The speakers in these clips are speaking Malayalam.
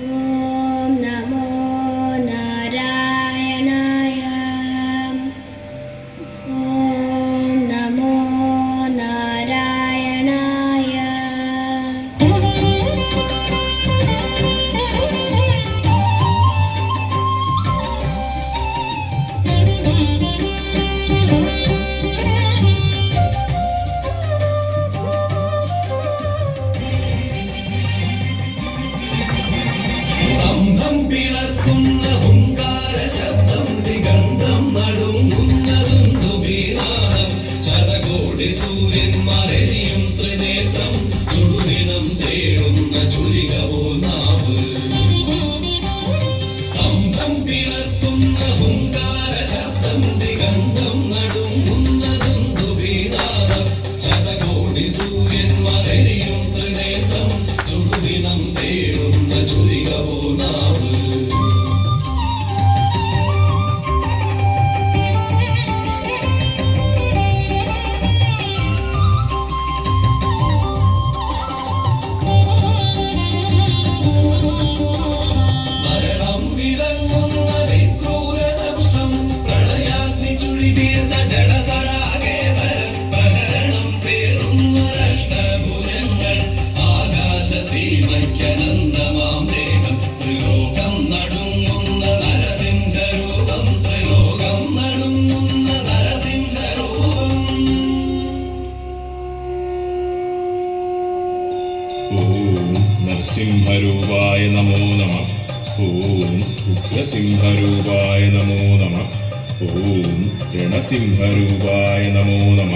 Yeah. നരസിംഹരൂപായ നമോ നമ. ഓം ഉഗ്രസിംഹരൂപായ നമോ നമ. ഓം രണസിംഹരൂപായ നമോ നമ.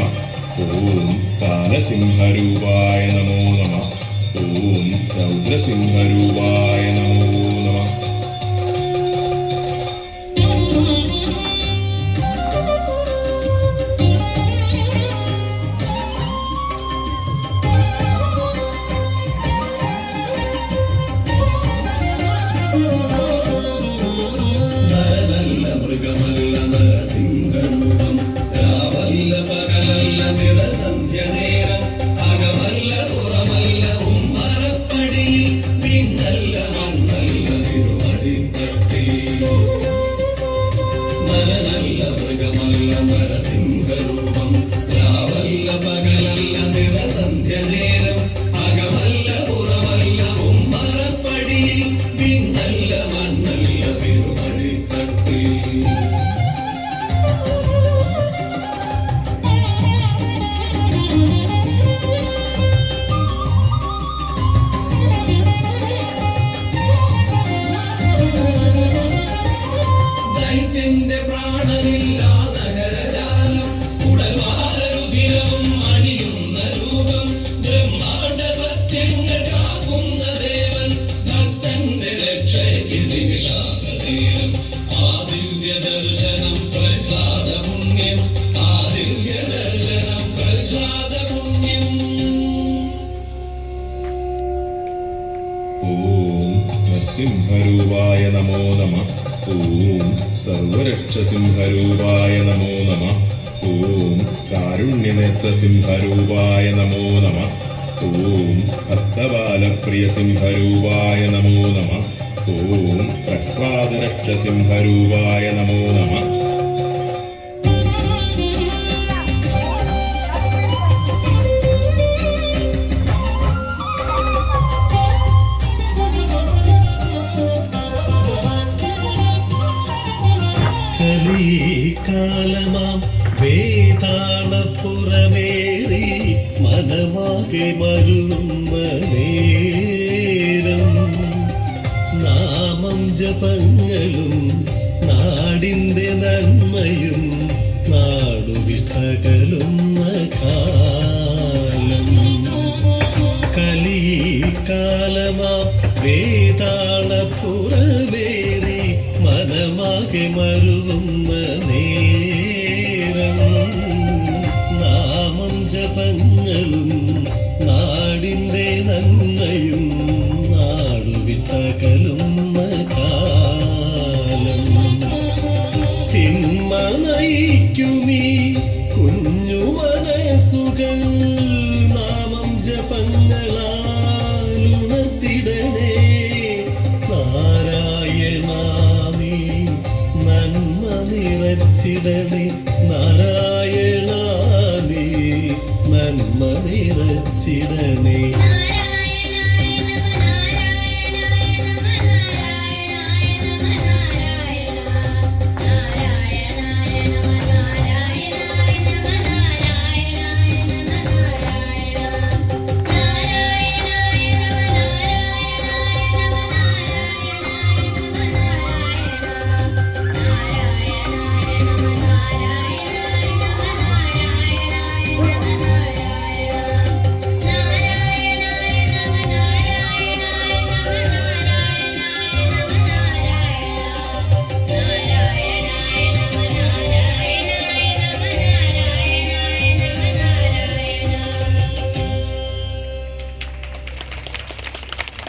ഓം കാലസിംഹരൂപായ നമോ നമ. ഓം രൗദ്രസിംഹരൂപായ சென்றது ഓം സർവരക്ഷസിംഹരൂപായ നമോ നമ. ഓം കാരുണ്യനേത്രസിംഹരൂപായ നമോ നമ. ഓം ഭക്തബാലപ്രിയസിംഹരൂപായ നമോ നമ. ഓം പ്രഹ്ലാദരക്ഷസിംഹരൂപായ നമോ നമ. മനമാകെ മരുന്ന നേരം നാമം ജപങ്ങളും നാടിന്റെ നന്മയും നാടുവിട്ടകലുന്ന കാലം. കലികാലമാ വേതാളപ്പുറമേറി മനമാകെ മരുവുന്ന നേരം നാമം ജപങ്ങളും നിറച്ചിടണേ നീ നന്മ നിറച്ചിടണേ.